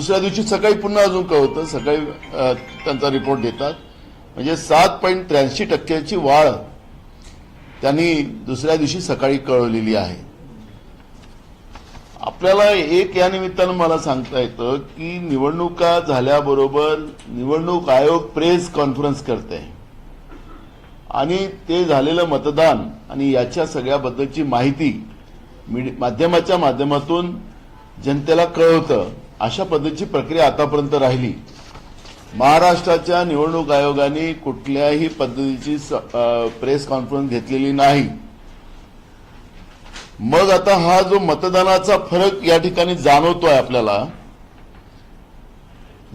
दुसऱ्या दिवशी सकाळी पुन्हा अजून कळवतं. सकाळी त्यांचा रिपोर्ट देतात. म्हणजे सात पॉईंट त्र्याऐंशी टक्क्याची वाढ त्यांनी दुसऱ्या दिवशी सकाळी कळवलेली आहे. आपल्याला एक या निमित्तानं मला सांगता येतं की निवडणुका झाल्याबरोबर निवडणूक आयोग प्रेस कॉन्फरन्स करते. आणि ते झालेलं मतदान आणि याच्या सगळ्याबद्दलची माहिती माध्यमाच्या माध्यमातून जनतेला कळवतं. अशा पद्धतीची प्रक्रिया आतापर्यंत राहिली. महाराष्ट्राच्या निवडणूक आयोगाने कुठल्याही पद्धतीची प्रेस कॉन्फरन्स घेतलेली नाही. मग आता हा जो मतदानाचा फरक या ठिकाणी जाणवतोय आपल्याला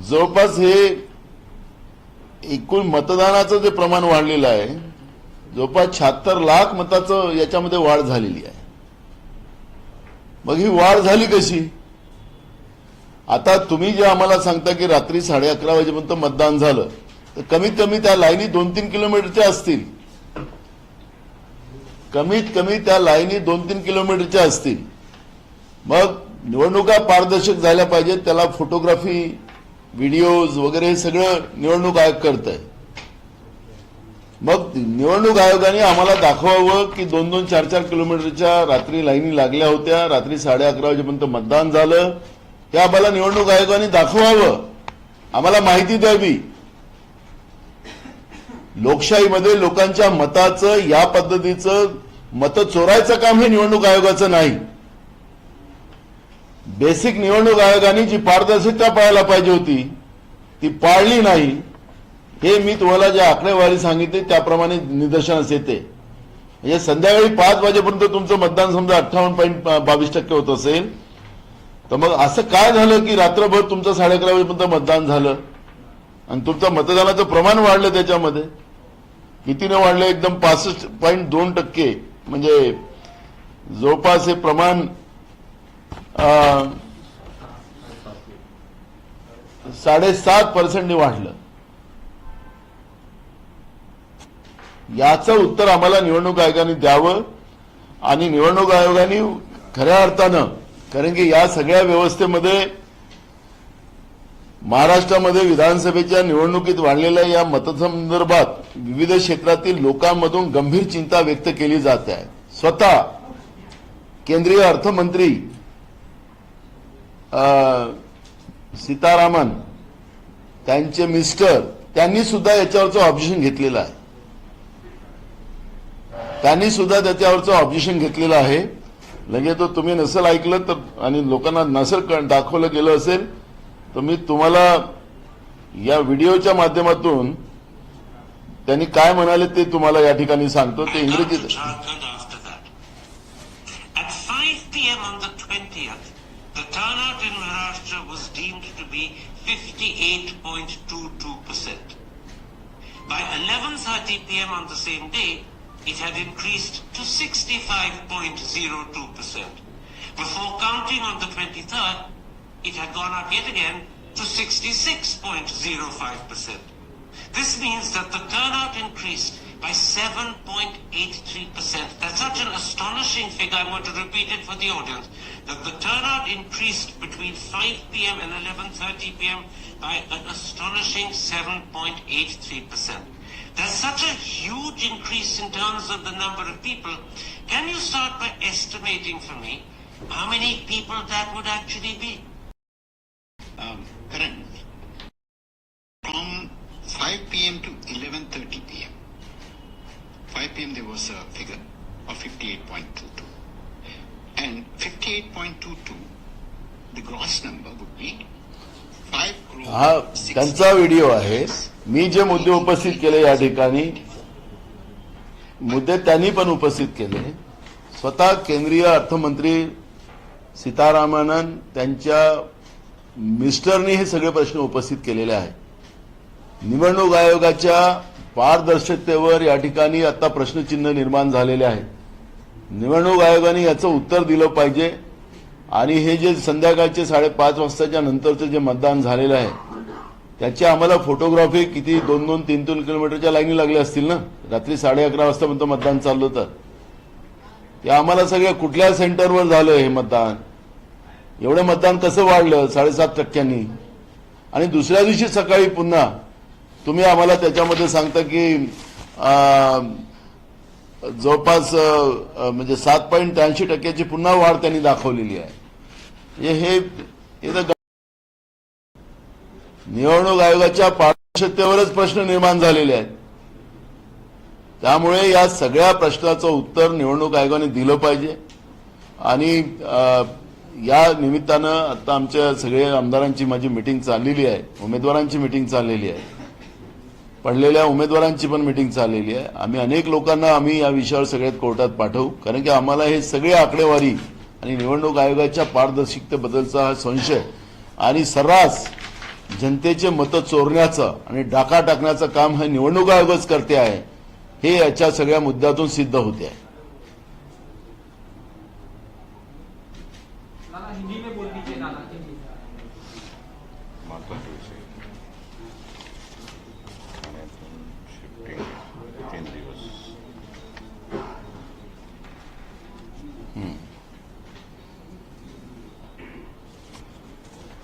जवळपास हे एकूण मतदानाचं जे प्रमाण वाढलेलं आहे जवळपास शहात्तर लाख मताचं याच्यामध्ये वाढ झालेली आहे. मग ही वाढ झाली कशी? आता तुम्ही जे आम्हाला सांगता की रात्री साडे अकरा वाजेपर्यंत मतदान झालं तर कमीत कमी त्या लाईनी दोन तीन किलोमीटरच्या असतील. कमीत कमी त्या लाईनी दोन तीन किलोमीटरच्या असतील. मग निवडणुका पारदर्शक झाल्या पाहिजेत त्याला फोटोग्राफी व्हिडिओज वगैरे हे सगळं निवडणूक आयोग करत आहे मग निवडणूक आयोगाने आम्हाला दाखवावं की दोन दोन चार चार किलोमीटरच्या रात्री लाईनी लागल्या होत्या रात्री साडे अकरा वाजेपर्यंत मतदान झालं. हे आम्हाला निवडणूक आयोगाने दाखवावं. आम्हाला माहिती द्यावी. लोकशाहीमध्ये लोकांच्या मताचं या पद्धतीचं मत चोरायचं काम हे निवडणूक आयोगाचं नाही. बेसिक निवडणूक आयोगाने जी पारदर्शकता पाळायला पाहिजे होती ती पाळली नाही. हे मी तुम्हाला जे आकडेवारी सांगितली त्याप्रमाणे निदर्शनास येते. म्हणजे संध्याकाळी पाच वाजेपर्यंत तुमचं मतदान समजा अठ्ठावन्न पॉईंट बावीस टक्के होत असेल तर मग असं काय झालं की रात्रभर तुमचं साडे अकरा वाजेपर्यंत मतदान झालं? आणि तुमचं मतदानाचं प्रमाण वाढलं त्याच्यामध्ये? कितीने वाढलं? एकदम पासष्ट पॉईंट दोन टक्के. म्हणजे जवळपास हे प्रमाण अं, साडेसात पर्सेंटने वाढलं. याचं उत्तर आम्हाला निवडणूक आयोगाने द्यावं आणि निवडणूक आयोगाने खऱ्या अर्थानं कारण की या सगळ्या व्यवस्थेमध्ये महाराष्ट्रामध्ये विधानसभेच्या निवडणुकीत वाढलेल्या या मतसंदर्भात विविध क्षेत्रातील लोकांमधून गंभीर चिंता व्यक्त केली जाते आहे. स्वतः केंद्रीय अर्थमंत्री सीतारामन त्यांचे मिस्टर त्यांनी सुद्धा याच्यावरचं ऑब्जेक्शन घेतलेलं आहे. त्यांनी सुद्धा त्याच्यावरचं ऑब्जेक्शन घेतलेलं आहे. लगे तो तुम्ही नसेल ऐकलं तर आणि लोकांना नसेल दाखवलं गेलं असेल तर मी तुम्हाला या व्हिडिओच्या माध्यमातून त्यांनी काय म्हणाले ते तुम्हाला या ठिकाणी सांगतो ते इंग्रजीत By 11.30 p.m. on the same day, it had increased to 65.02%. Before counting on the 23rd, it had gone up yet again to 66.05%. This means that the turnout increased by 7.83%. That's such an astonishing figure, I'm going to repeat it for the audience, that the turnout increased between 5 p.m. and 11.30 p.m. by an astonishing 7.83%. That's such a huge increase in terms of the number of people. Can you start by estimating for me how many people that would actually be? um, from 5 p.m. to 11:30 p.m. 5 p.m. there was a figure of 58.22, and 58.22, the gross number would be 5 crore. हा त्यांचा video आहे. मी जे मुद्दे उपस्थित केले या ठिकाणी मुद्दे त्यांनी पण उपस्थित केले. स्वतः केंद्रीय अर्थमंत्री सीतारामानन त्यांच्या मिस्टरनी हे सगळे प्रश्न उपस्थित केलेले आहेत. निवडणूक आयोगाच्या पारदर्शकतेवर या ठिकाणी आता प्रश्नचिन्ह निर्माण झालेले आहे. निवडणूक आयोगाने याचं उत्तर दिलं पाहिजे. आणि हे जे संध्याकाळचे साडेपाच वाजताच्या नंतरचं जे मतदान झालेलं आहे त्याची आम्हाला फोटोग्राफी किती दोन दोन तीन तीन किलोमीटरच्या लाईनी लागल्या असतील ना? रात्री साडे अकरा वाजतापर्यंत मतदान चाललं होतं. ते आम्हाला सगळ्या कुठल्या सेंटरवर झालं हे मतदान? एवढं मतदान कसं वाढलं? साडेसात टक्क्यांनी. आणि दुसऱ्या दिवशी सकाळी पुन्हा तुम्ही आम्हाला त्याच्यामध्ये सांगता की जवळपास म्हणजे सात पॉईंट त्र्याऐंशी टक्क्याची पुन्हा वाढ त्यांनी दाखवलेली आहे. हे निवडणूक आयोगाच्या पारदर्शकतेवरच प्रश्न निर्माण झालेले आहेत. त्यामुळे या सगळ्या प्रश्नाचं उत्तर निवडणूक आयोगाने दिलं पाहिजे. आणि या निमित्तानं आता आमच्या सगळ्या आमदारांची माझी मिटिंग चाललेली आहे उमेदवारांची मिटिंग चाललेली आहे. पडलेल्या उमेदवारांची पण मिटिंग चाललेली आहे. आम्ही अनेक लोकांना आम्ही या विषयावर सगळ्यात कोर्टात पाठवू. कारण की आम्हाला हे सगळे आकडेवारी आणि निवडणूक आयोगाच्या पारदर्शकतेबद्दलचा हा संशय आणि सर्रास जनतेचे मतं चोरण्याचं आणि डाका टाकण्याचं काम हे निवडणूक आयोगच करते आहे हे याच्या सगळ्या मुद्द्यातून सिद्ध होते आहे.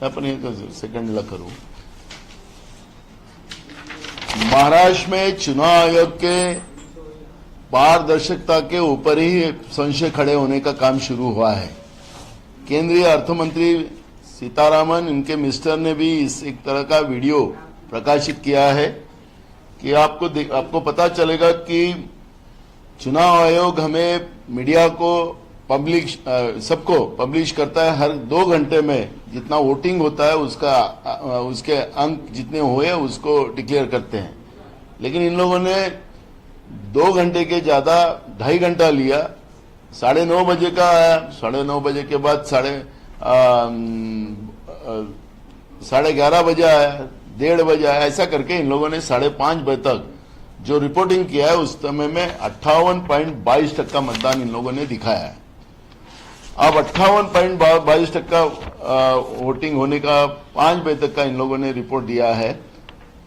आपण एक सेकंडला करू। महाराष्ट्र में चुनाव आयोग के पारदर्शकता के ऊपर ही संशय खड़े होने का काम शुरू हुआ है। केंद्रीय अर्थमंत्री सीतारामन, इनके मिस्टर ने भी इस एक तरह का वीडियो प्रकाशित किया है कि आपको आपको पता चलेगा कि चुनाव आयोग हमें मीडिया को पब्लिक सबको पब्लिश करता है हर दो घंटे में जितना वोटिंग होता है उसका अ, उसके अंक जितने हुए उसको डिक्लेयर करते हैं। लेकिन इन लोगों ने दो घंटे के ज़्यादा ढाई घंटा लिया। साढ़े नौ बजे का आया साढ़े नौ बजे के बाद साढ़े साढ़े ग्यारह बजे आया डेढ़ बजे आया ऐसा करके इन लोगों ने साढ़े पाँच बजे तक जो रिपोर्टिंग किया है उस समय में अट्ठावन पॉइंट बाईस टक्का मतदान इन लोगों ने दिखाया है। अब अट्ठावन पॉइंट बाईस टक्का वोटिंग होने का, पाँच बजे तक का इन लोगों ने रिपोर्ट दिया है।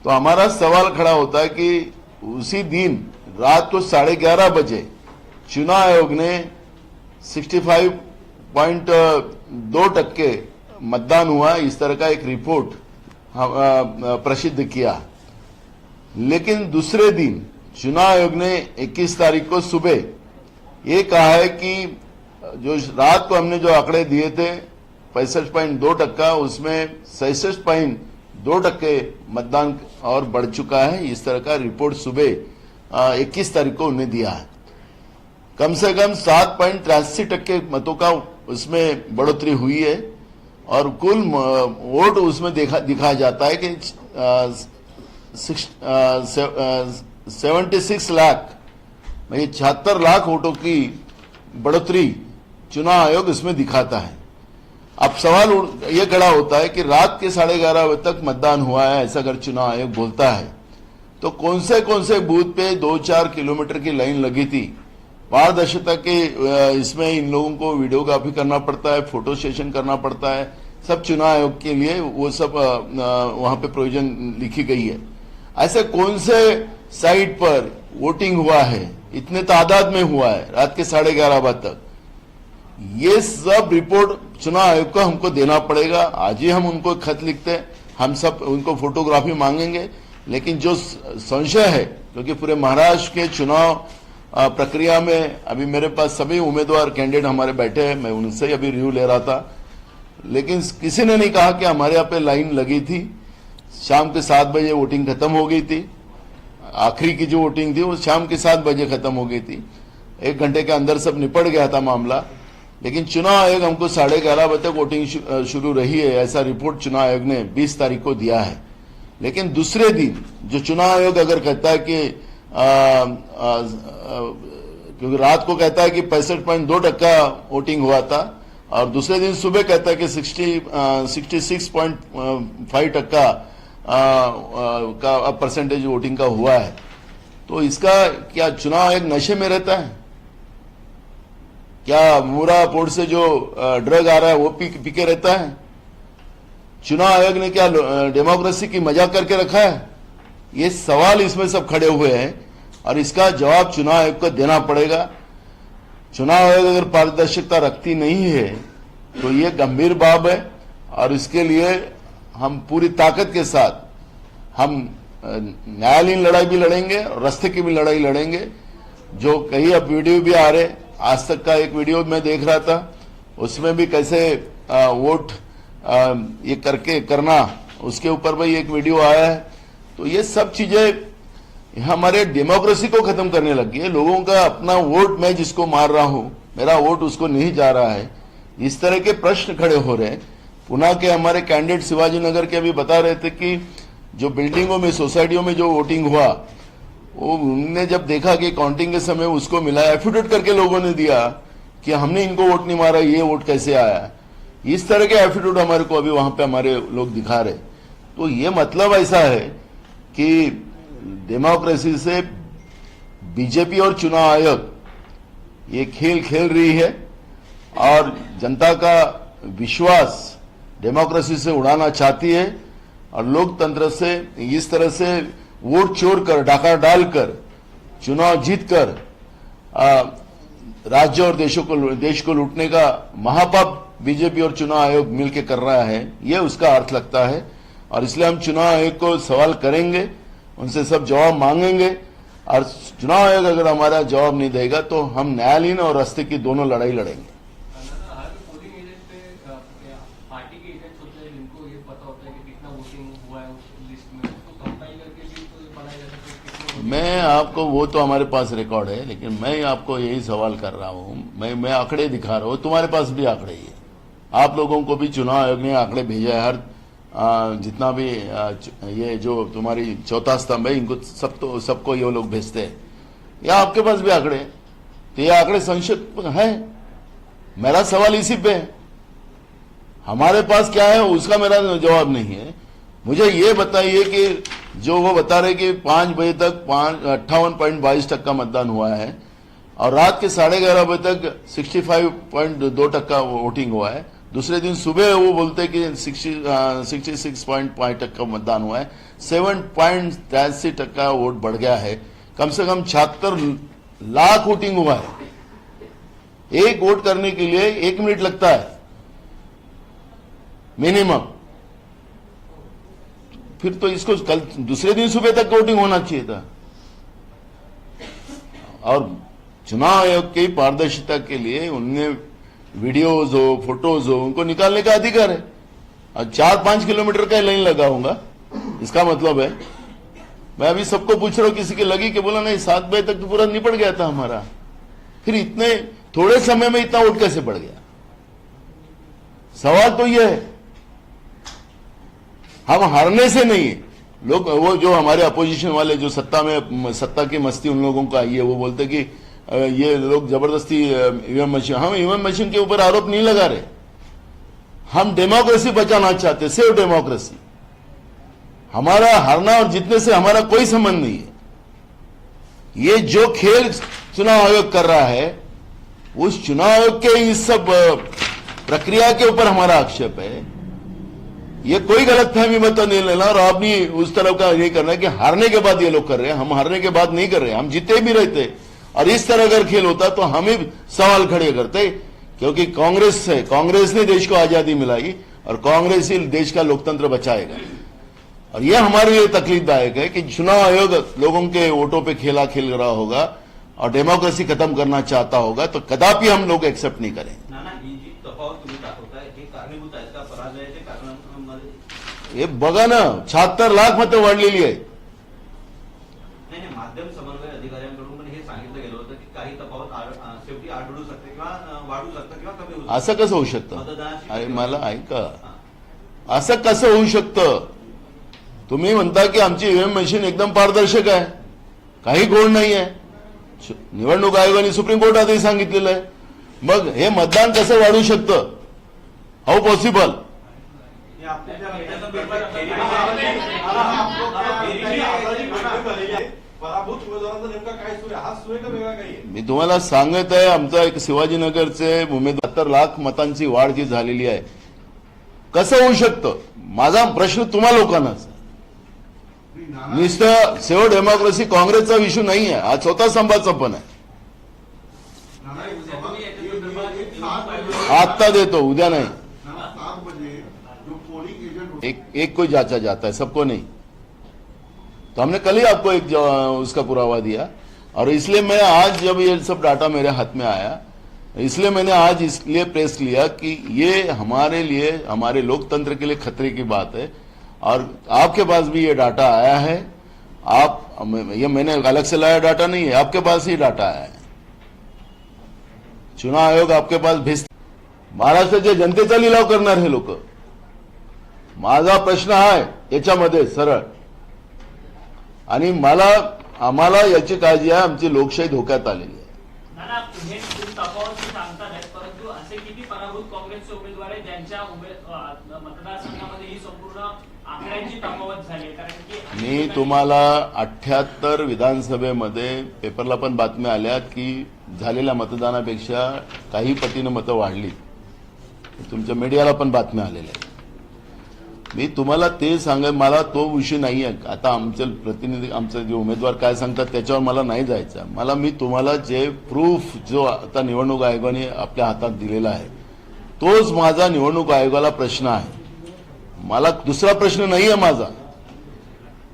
तो हमारा सवाल खड़ा होता है कि उसी दिन रात को साढ़े ग्यारह बजे चुनाव आयोग ने 65 पॉइंट दो टक्के मतदान हुआ, इस तरह का एक रिपोर्ट प्रसिद्ध किया। लेकिन दूसरे दिन चुनाव आयोग ने 21 तारीख को सुबह ये कहा है कि जो रात को हमने जो आंकड़े दिए थे, पैंसठ पॉइंट दो टक्का, उसमें सैसठ पॉइंट दो टक्के मतदान और बढ़ चुका है। इस तरह का रिपोर्ट सुबह इक्कीस तारीख को उन्हें दिया है। कम से कम सात पॉइंट तिरासी टक्के मतों का उसमें बढ़ोतरी हुई है और कुल वोट उसमें देखा, दिखाया जाता है कि सेवेंटी सिक्स लाख मतलब छिहत्तर लाख वोटों की बढ़ोतरी चुनाव आयोग इसमें दिखाता है। अब सवाल ये खड़ा होता है कि रात के साढ़े ग्यारह बजे तक मतदान हुआ है, ऐसा अगर चुनाव आयोग बोलता है। तो कौन से कौन से बूथ पे दो चार किलोमीटर की लाइन लगी थी? पारदर्शिता के इसमें इन लोगों को वीडियोग्राफी करना पड़ता है, फ़ोटो सेशन करना पड़ता है। सब चुनाव आयोग के लिए वो सब वहाँ पे प्रोविज़न लिखी गई है। ऐसे कौन से साइट पर वोटिंग हुआ है? इतने तादाद में हुआ है, रात के साढ़े ग्यारह बजे तक। ये सब रिपोर्ट चुनाव आयोग को हमको देना पड़ेगा। आज ही हम उनको खत लिखते हैं। हम सब उनको फोटोग्राफी मांगेंगे। लेकिन जो संशय है, क्योंकि पूरे महाराष्ट्र के चुनाव प्रक्रिया में अभी मेरे पास सभी उम्मीदवार कैंडिडेट हमारे बैठे हैं। मैं उनसे अभी रिव्यू ले रहा था। लेकिन किसी ने नहीं कहा कि हमारे यहाँ पे लाइन लगी थी। शाम के सात बजे वोटिंग खत्म हो गई थी। आखिरी की जो वोटिंग थी, वो शाम के सात बजे खत्म हो गई थी। एक घंटे के अंदर सब निपट गया था मामला। लेकिन चुनाव आयोग हमको साढ़े ग्यारह बजे तक वोटिंग शुरू रही है, ऐसा रिपोर्ट चुनाव आयोग ने 20 तारीख को दिया है। लेकिन दूसरे दिन जो चुनाव आयोग अगर कहता है कि क्योंकि रात को कहता है कि पैंसठ पॉइंट दो टक्का वोटिंग हुआ था, और दूसरे दिन सुबह कहता है कि sixty sixty six point five टक्का का परसेंटेज वोटिंग का हुआ है। तो इसका क्या चुनाव आयोग नशे में रहता है? क्या मूरा पोर्ट से जो ड्रग आ रहा है वो पी, पी के रहता है? चुनाव आयोग ने क्या डेमोक्रेसी की मज़ाक करके रखा है? ये सवाल इसमें सब खड़े हुए हैं और इसका जवाब चुनाव आयोग को देना पड़ेगा। चुनाव आयोग अगर पारदर्शिता रखती नहीं है तो ये गंभीर बाब है और इसके लिए हम पूरी ताकत के साथ हम न्यायालयीन लड़ाई भी लड़ेंगे और रास्ते की भी लड़ाई लड़ेंगे। जो कई अब वीडियो भी आ रहे आज तक का एक वीडियो मैं देख रहा था उसमें भी कैसे अ, वोट अ, ये करके करना उसके ऊपर भी एक वीडियो आया है। तो ये सब चीज़ें हमारे डेमोक्रेसी को खत्म करने लगी है। लोगों का अपना वोट मैं जिसको मार रहा हूँ मेरा वोट उसको नहीं जा रहा है। इस तरह के प्रश्न खड़े हो रहे हैं। पुणे के हमारे कैंडिडेट शिवाजी नगर के अभी बता रहे थे कि जो बिल्डिंगों में सोसाइटियों में जो वोटिंग हुआ उनने जब देखा कि काउंटिंग के समय उसको मिला एफिडेविट करके लोगों ने दिया कि हमने इनको वोट नहीं मारा, ये वोट कैसे आया? इस तरह के एफिडेविट हमारे को अभी वहाँ पे हमारे लोग दिखा रहे तो ये मतलब ऐसा है कि डेमोक्रेसी से बीजेपी और चुनाव आयोग, ये खेल खेल रही है और जनता का विश्वास डेमोक्रेसी से उड़ाना चाहती है और लोकतंत्र से इस तरह से वोट चोर कर डाका डालकर, चुनाव जीतकर राज्य और देशों को देश को लूटने का महापाप बीजेपी और चुनाव आयोग मिलकर कर रहा है यह उसका अर्थ लगता है। और इसलिए हम चुनाव आयोग को सवाल करेंगे, उनसे सब जवाब मांगेंगे। और चुनाव आयोग अगर हमारा जवाब नहीं देगा तो हम न्यायालयीन और रास्ते की दोनों लड़ाई लड़ेंगे हर पोलिंग एजेंट पे अ, पार्टी के एजेंट्स होते हैं जिनको ये पता होता है कि कितना वोटिंग हुआ है उस लिस्ट में उसको कंपाइल करके भी तो बनाया जा सकता है कि कितने मैं आपको, वो तो हमारे पास रिकॉर्ड है, लेकिन मैं आपको यही सवाल कर रहा हूँ। मैं मैं आंकड़े दिखा रहा हूँ, तुम्हारे पास भी आंकड़े ही आप लोगों को भी चुनाव आयोग ने आंकड़े भेजा है, हर जितना भी ये जो तुम्हारी चौथा स्तंभ है, इनको सब तो सबको ये लोग भेजते हैं। या आपके पास भी आंकड़े तो ये आंकड़े संक्षिप्त है। मेरा सवाल इसी पे है। हमारे पास क्या है, उसका मेरा जवाब नहीं है। मुझे ये बताइए कि जो वो बता रहे कि पाँच बजे तक पाँच, अट्ठावन पॉइंट बाईस टक्का मतदान हुआ है और रात के साढ़े ग्यारह बजे तक सिक्सटी फाइव पॉइंट दो टक्का वोटिंग हुआ है। दूसरे दिन सुबह वो बोलते हैं कि सिक्सटी सिक्स पॉइंट पाँच टक्का मतदान हुआ है। सेवन पॉइंट तिरासी टक्का वोट बढ़ गया है। कम से कम छिहत्तर लाख वोटिंग हुआ है। एक वोट करने के लिए एक मिनट लगता है। मिनिमम। फिर तो इसको कल, दूसरे दिन सुबह तक वोटिंग होना चाहिए था। और चुनाव आयोग की पारदर्शिता के लिए उनने वीडियोज़ हो, फ़ोटोज़ हो, उनको निकालने का अधिकार है। और चार पाँच किलोमीटर का लाइन लगाऊँगा इसका मतलब है, मैं अभी सबको पूछ रहा हूँ, किसी की लगी कि बोला, नहीं, सात बजे तक तो पूरा निपट गया था हमारा। फिर इतने, थोड़े समय में इतना वोट कैसे बढ़ गया? सवाल तो यह है। हम हारने से नहीं है। लोग, वो जो हमारे अपोजिशन वाले जो सत्ता में, सत्ता की मस्ती उन लोगों को आई है, वो बोलते कि ये लोग ज़बरदस्ती ईवीएम मशीन हम ईवीएम मशीन के ऊपर आरोप नहीं लगा रहे। हम डेमोक्रेसी बचाना चाहते सेव डेमोक्रेसी हमारा हारना और जीतने से हमारा कोई संबंध नहीं है। ये जो खेल चुनाव आयोग कर रहा है, उस चुनाव आयोग के इस सब प्रक्रिया के ऊपर हमारा आक्षेप है। ये कोई गलत फहमी मत नहीं लेना और आप नहीं उस तरह का ये करना कि हारने के बाद ये लोग कर रहे हैं, हम हारने के बाद नहीं कर रहे, हम जीते भी रहते और इस तरह अगर खेल होता तो हम ही सवाल खड़े करते, क्योंकि कांग्रेस है कांग्रेस ने देश को आज़ादी मिलाई और कांग्रेस ही देश का लोकतंत्र बचाएगा। और यह हमारे लिए तकलीफदायक है कि चुनाव आयोग लोगों के वोटों पे खेला खेल रहा होगा और डेमोक्रेसी खत्म करना चाहता होगा तो कदापि हम लोग एक्सेप्ट नहीं करेंगे। हे बघा ना शहात्तर लाख मतं वाढलेली आहे नाही नाही माध्यम समन्वय अधिकाऱ्यांकडून पण हे सांगितलं गेलं होतं की काही तफावत शेवटी आढळू शकते किंवा वाढू शकतं किंवा कमी होऊ असं कसं होऊ शकतं? अरे मला ऐका. असं कसं होऊ शकतं? तुम्ही म्हणता की आमची ईव्हीएम मशीन एकदम पारदर्शक आहे. काही गोड नाही आहे निवडणूक आयोगाने सुप्रीम कोर्टातही सांगितलेलं आहे. मग हे मतदान कसं वाढू शकतं? हाऊ पॉसिबल मी तुम्हाला सांगत आहे आमचा एक शिवाजीनगरचे उमेदवार सत्तर लाख मतांची वाढ जी झालेली आहे. कसं होऊ शकतं? माझा प्रश्न तुम्हा लोकांनाच. नुसतं सेव डेमोक्रेसी काँग्रेसचा इश्यू नाही आहे हा चौथा स्तंभाचा पण आहे. आत्ता देतो उद्या नाही. एक एक कोई जांचा जाता है, सबको नहीं। तो हमने कल ही आपको एक उसका पुरावा दिया। और इसलिए मैं आज जब ये सब डाटा मेरे हाथ में आया, इसलिए मैंने आज इसलिए प्रेस लिया कि ये हमारे लिए, हमारे लोकतंत्र के लिए खतरे की बात है। और आपके पास भी ये डाटा आया है। आप, ये मैंने अलग से लाया डाटा नहीं है, आपके पास ही डाटा आया है। चुनाव आयोग आपके पास भेज महाराष्ट्राच्या जनतेचा लिलाव करणार हे लोक माझा प्रश्न आहे याच्यामध्ये सरळ. आणि मला आम्हाला याची काळजी आहे आमची लोकशाही धोक्यात आलेली आहे. मी तुम्हाला अठ्याहत्तर विधानसभेमध्ये पेपरला पण बातम्या आल्या की झालेल्या मतदानापेक्षा काही पटीनं मतं वाढली. तुमच्या मीडियाला पण बातम्या आलेल्या आहेत. मी तुम्हाला ते सांग मला तो विषय नाही आहे आता आमचे प्रतिनिधी आमचे जे उमेदवार काय सांगतात त्याच्यावर मला नाही जायचं मला मी तुम्हाला जे प्रूफ जो आता निवडणूक आयोगाने आपल्या हातात दिलेला आहे तोच माझा निवडणूक आयोगाला प्रश्न आहे. मला दुसरा प्रश्न नाही आहे माझा.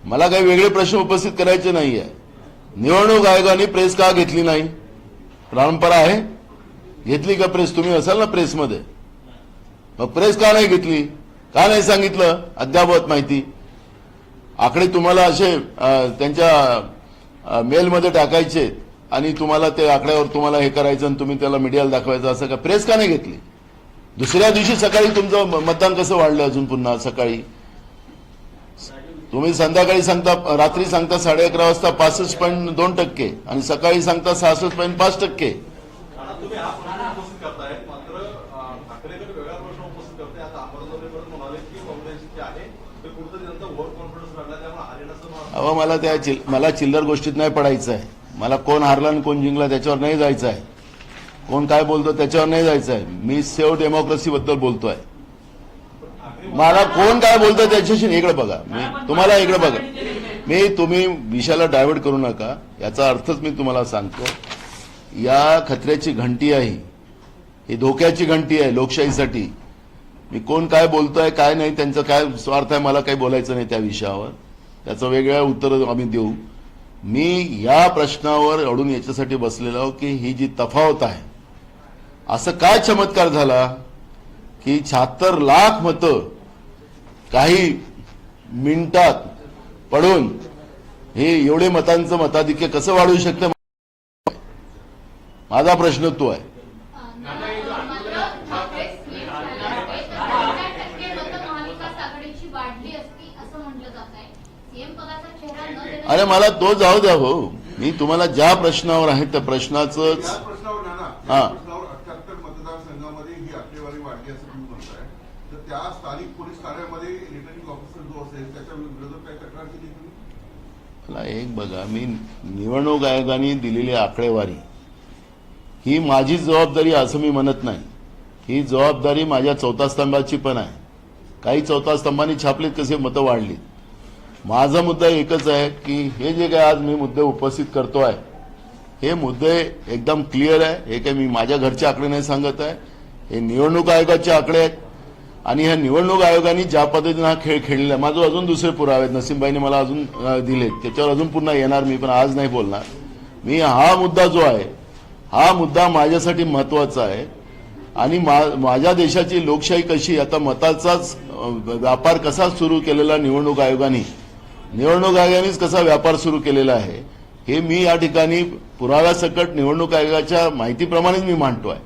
मला काही वेगळे प्रश्न उपस्थित करायचे नाही आहे निवडणूक आयोगाने प्रेस का घेतली नाही? परंपरा आहे. घेतली का प्रेस? तुम्ही असाल ना प्रेसमध्ये. मग प्रेस का नाही घेतली? का नाही सांगितलं? अद्यावत माहिती. आकडे तुम्हाला असे त्यांच्या मेलमध्ये टाकायचे आणि तुम्हाला ते आकड्यावर तुम्हाला हे करायचं आणि तुम्ही त्याला मीडियाला दाखवायचं असं का? प्रेस का नाही घेतली? दुसऱ्या दिवशी सकाळी तुमचं मतदान कसं वाढलं अजून पुन्हा सकाळी? तुम्ही संध्याकाळी सांगता रात्री सांगता साडे अकरा वाजता पासष्ट पॉईंट दोन टक्के आणि सकाळी सांगता सहासष्ट पॉईंट पाच टक्के आता तुम्ही हा प्रश्न उपस्थित करताय मात्र अं, ठाकरेकडे वेगळा प्रश्न उपस्थित करताय आता अमरावतीपर्यंत म्हणाले की काँग्रेस जे आहे ते कुठेतरी त्यांचा ओव्हर कॉन्फिडन्स लागला त्यामुळे हरियाणाचं अहो मला त्या चिल- मला चिल्लर गोष्टीत नाही पडायचं आहे मला कोण हारला आणि कोण जिंकला त्याच्यावर नाही जायचं आहे कोण काय बोलतो त्याच्यावर नाही जायचं आहे मी सेव डेमोक्रेसी बद्दल बोलतोय. मला कोण काय बोलतोय त्याच्याशी इकडे बघा. मी तुम्हाला इकडे बघा. मी तुम्ही विषयाला डायव्हर्ट करू नका. याचा अर्थच मी तुम्हाला सांगतो. या खतऱ्याची घंटी आहे. ही धोक्याची घंटी आहे लोकशाहीसाठी. मी कोण काय बोलतोय काय नाही त्यांचं काय स्वार्थ आहे मला काही बोलायचं नाही त्या विषयावर. त्याचं वेगळ्या उत्तर आम्ही देऊ. मी या प्रश्नावर अडून याच्यासाठी बसलेलो की ही जी तफावत आहे असं काय चमत्कार झाला की शहात्तर लाख मतं काही मिनिटात पडून हे एवढे मतांचं मताधिक्य कसं वाढवू शकतं? माझा प्रश्न तो आहे मात्र काँग्रेस स्वीप झाला आहे तर पंधरा टक्के मतं महाविकास आघाडीची वाढली असती असं म्हटलं जात आहे सीएम पदाचा चेहरा न देण्याची- अरे मला तो जाऊ द्या हो मी तुम्हाला ज्या प्रश्नावर आहे त्या प्रश्नाचं हा. मला एक बघा मी निवडणूक आयोगाने दिलेली आकडेवारी ही माझी जबाबदारी असं मी म्हणत नाही. ही जबाबदारी माझ्या चौथा स्तंभाची पण आहे. काही चौथा स्तंभांनी छापलीत कसे मतं वाढलीत. माझा मुद्दा एकच आहे की हे जे काय आज मी मुद्दे उपस्थित करतो आहे हे मुद्दे एकदम क्लिअर आहे. हे काही मी माझ्या घरचे आकडे नाही सांगत आहे. हे निवडणूक आयोगाचे आकडे आहेत. आणि ह्या निवडणूक आयोगाने ज्या पद्धतीनं हा खेळ खेळलेला आहे माझं अजून दुसरे पुरावे आहेत. नसीमबाईने मला अजून दिले त्याच्यावर अजून पुन्हा येणार मी पण आज नाही बोलणार. मी हा मुद्दा जो आहे हा मुद्दा माझ्यासाठी महत्त्वाचा आहे. आणि मा- माझ्या देशाची लोकशाही कशी आता मताचाच व्यापार कसा सुरू केलेला निवडणूक आयोगाने? निवडणूक आयोगानेच कसा व्यापार सुरू केलेला आहे हे मी या ठिकाणी पुराव्यासकट निवडणूक आयोगाच्या माहितीप्रमाणेच मी मांडतोय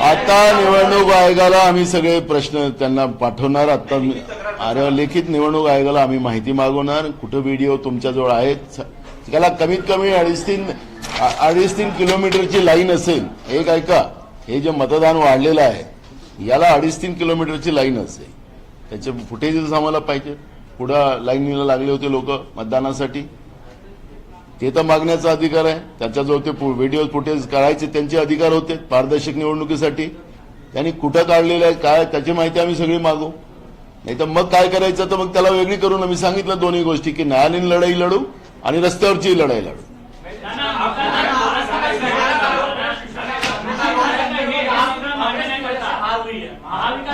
आता निवडणूक आयोगाला आम्ही सगळे प्रश्न त्यांना पाठवणार. आता अरे लेखित निवडणूक आयोगाला आम्ही माहिती मागवणार. कुठं व्हिडिओ तुमच्याजवळ आहेत? त्याला कमीत कमी अडीच तीन अडीच तीन किलोमीटरची लाईन असेल. एक ऐका. हे जे मतदान वाढलेलं आहे याला अडीच तीन किलोमीटरची लाईन असते त्याचे फुटेजेस आम्हाला पाहिजे. पुढं लाईनीला लागले होते लोक मतदानासाठी. ते तर मागण्याचा अधिकार आहे. त्याच्याजवळ ते व्हिडिओ फुटेज काढायचे त्यांचे अधिकार होते पारदर्शक निवडणुकीसाठी. त्यांनी कुठं काढलेलं आहे काय त्याची माहिती आम्ही सगळी मागू. नाही तर मग काय करायचं तर मग त्याला वेगळी करून आम्ही सांगितलं दोन्ही गोष्टी की न्यायालयीन लढाई लढू आणि रस्त्यावरची लढाई लढू.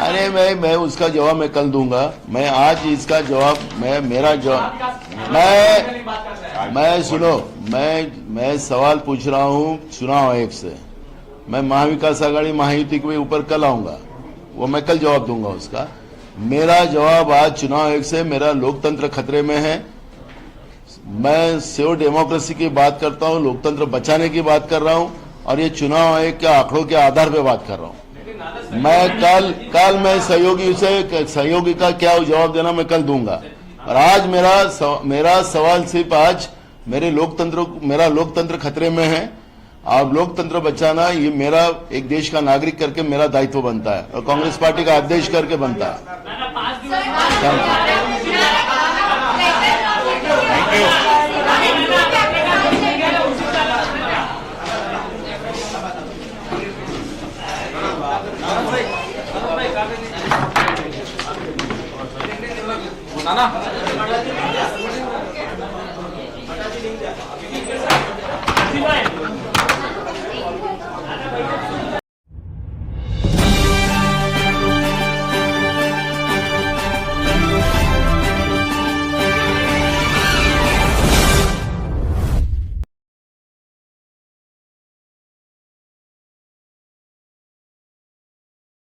अरे मैं मैं उसका जवाब मैं कल दूँगा। मैं आज इसका जवाब, मैं, मेरा जवाब, मैं मैं सुनो, मैं मैं सवाल पूछ रहा हूँ चुनाव आयोग से। मैं महाविकास आघाड़ी महायुति के ऊपर कल आऊँगा। वो मैं कल जवाब दूँगा उसका। मेरा जवाब आज चुनाव आयोग से, मेरा लोकतंत्र खतरे में है। मैं सेव डेमोक्रेसी की बात करता हूँ, लोकतंत्र बचाने की बात कर रहा हूँ, और ये चुनाव आयोग के आंकड़ों के आधार पर बात कर रहा हूँ। मैं कल कल मैं सहयोगी से सहयोगी का क्या जवाब देना मैं कल दूँगा। और आज मेरा सव, मेरा सवाल सिर्फ़ आज मेरे लोकतंत्र मेरा लोकतंत्र खतरे में है। और लोकतंत्र बचाना ये मेरा एक देश का नागरिक करके मेरा दायित्व बनता है। और कांग्रेस पार्टी का अध्यक्ष करके बनता है। 娜娜